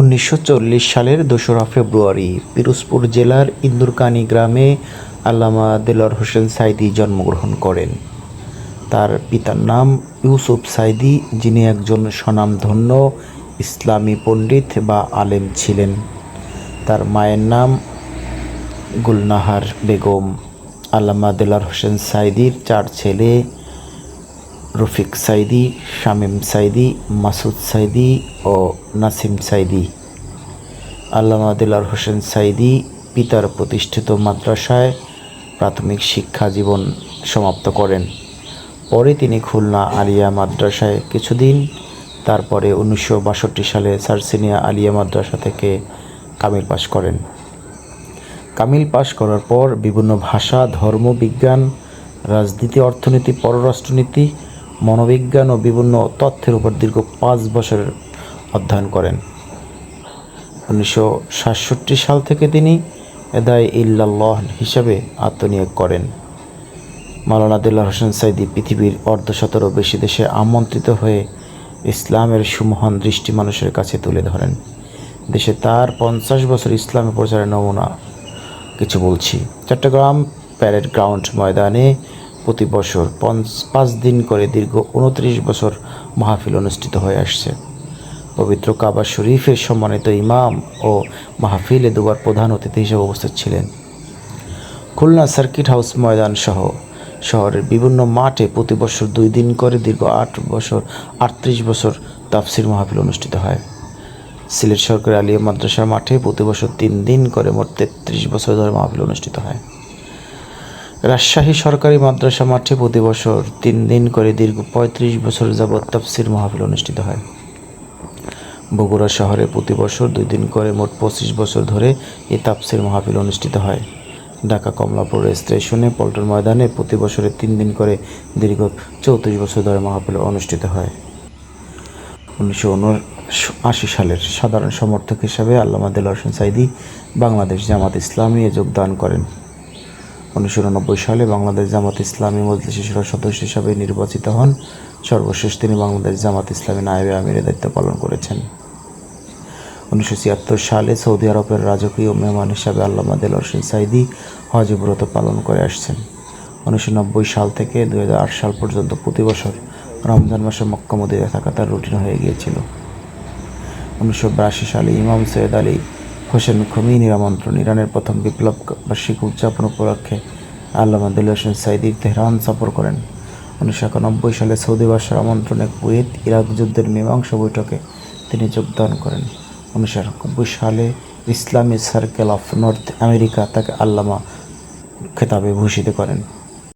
উনিশশো চল্লিশ সালের দোসরা ফেব্রুয়ারি পিরোজপুর জেলার ইন্দুরকানী গ্রামে আল্লামা দেলোয়ার হোসেন সাইদি জন্মগ্রহণ করেন। তার পিতার নাম ইউসুফ সাইদি, যিনি একজন স্বনামধন্য ইসলামী পণ্ডিত বা আলেম ছিলেন। তার মায়ের নাম গুলনাহার বেগম। আল্লামা দেলার হোসেন সাইদির চার ছেলে রফিক সাইদি, শামীম সাইদি, মাসুদ সাইদি ও নাসিম সাইদি। আল্লামা দেলার হোসেন সাইদি পিতার প্রতিষ্ঠিত মাদ্রাসায় প্রাথমিক শিক্ষা জীবন সমাপ্ত করেন। পরে তিনি খুলনা আলিয়া মাদ্রাসায় কিছুদিন, তারপরে উনিশশো বাষট্টি সালে সার্সিনিয়া আলিয়া মাদ্রাসা থেকে কামিল পাশ করেন। কামিল পাশ করার পর বিভিন্ন ভাষা, ধর্ম, বিজ্ঞান, রাজনীতি, অর্থনীতি, পররাষ্ট্রনীতি মনোবিজ্ঞান ও বিভিন্ন তথ্যের উপর দীর্ঘ পাঁচ বছর অধ্যয়ন করেন। উনিশশো সাতষট্টি সাল থেকে তিনি এদায় ইল্লাল্লাহ হিসাবে আত্মনিয়োগ করেন। মাওলানা দিল্লা হোসেন সাইদি পৃথিবীর অর্ধশতেরও বেশি দেশে আমন্ত্রিত হয়ে ইসলামের সুমহান দৃষ্টি মানুষের কাছে তুলে ধরেন। দেশে তার পঞ্চাশ বছর ইসলামী প্রচারের নমুনা, কিছু বলছি। চট্টগ্রাম প্যারেড গ্রাউন্ড ময়দানে প্রতি বছর পাঁচ দিন করে দীর্ঘ উনত্রিশ বছর মাহফিল অনুষ্ঠিত হয়ে আসছে। পবিত্র কাবা শরীফের সম্মানিত ইমাম ও মাহফিলে দুবার প্রধান অতিথি হিসেবে উপস্থিত ছিলেন। খুলনা সার্কিট হাউস ময়দান সহ শহরের বিভিন্ন মাঠে প্রতি বছর দুই দিন করে দীর্ঘ আট বছর, আটত্রিশ বছর তাফসির মাহফিল অনুষ্ঠিত হয়। সিলেট সরকারি আলিয়া মাদ্রাসার মাঠে প্রতি বছর তিন দিন করে মোট তেত্রিশ বছর ধরে মাহফিল অনুষ্ঠিত হয়। রাজশাহী সরকারি মাদ্রাসা মাঠে প্রতি বছর তিন দিন করে দীর্ঘ পঁয়ত্রিশ বছর যাবৎ তাফসির মাহফিল অনুষ্ঠিত হয়। বগুড়া শহরে প্রতি বছর দুই দিন করে মোট পঁচিশ বছর ধরে এই তাপসির মাহফিল অনুষ্ঠিত হয়। ঢাকা কমলাপুর স্টেশনে পল্টন ময়দানে প্রতি বছরে তিন দিন করে দীর্ঘ চৌত্রিশ বছর ধরে মাহফিল অনুষ্ঠিত হয়। উনিশশো আশি সালের সাধারণ সমর্থক হিসাবে আল্লামা দিল হোসেন সাইদি বাংলাদেশ জামাত ইসলামী যোগদান করেন। উনিশশো উননব্বই সালে বাংলাদেশ জামাত ইসলামী মজলিস শিশুরা সদস্য হিসাবে নির্বাচিত হন। সর্বশেষ তিনি বাংলাদেশ জামাত ইসলামী নায়েবে আমিরের দায়িত্ব পালন করেছেন। উনিশশো ছিয়াত্তর সালে সৌদি আরবের রাজকীয় মেহমান হিসাবে আল্লামা দেল হোসেন সাইদি হজ ব্রত পালন করে আসছেন। উনিশশো নব্বই সাল থেকে দুই হাজার আট সাল পর্যন্ত প্রতি বছর রমজান মাসে মক্কা মদিনায় থাকা তার রুটিন হয়ে গিয়েছিল। উনিশশো বিরাশি সালে ইমাম সৈয়দ আলী হোসেন খমিনীর আমন্ত্রণ ইরানের প্রথম বিপ্লব বার্ষিক উদযাপন উপলক্ষে আল্লামা দিল হোসেন সাইদি তেহরান সফর করেন। উনিশশো একানব্বই সালে সৌদি বাদশার আমন্ত্রণে কুয়েত, ইরাক যুদ্ধের মীমাংসা বৈঠকে তিনি যোগদান করেন। উনিশশো একানব্বই সালে ইসলামী সার্কেল অফ নর্থ আমেরিকা তাকে আল্লামা খেতাবে ভূষিত করেন।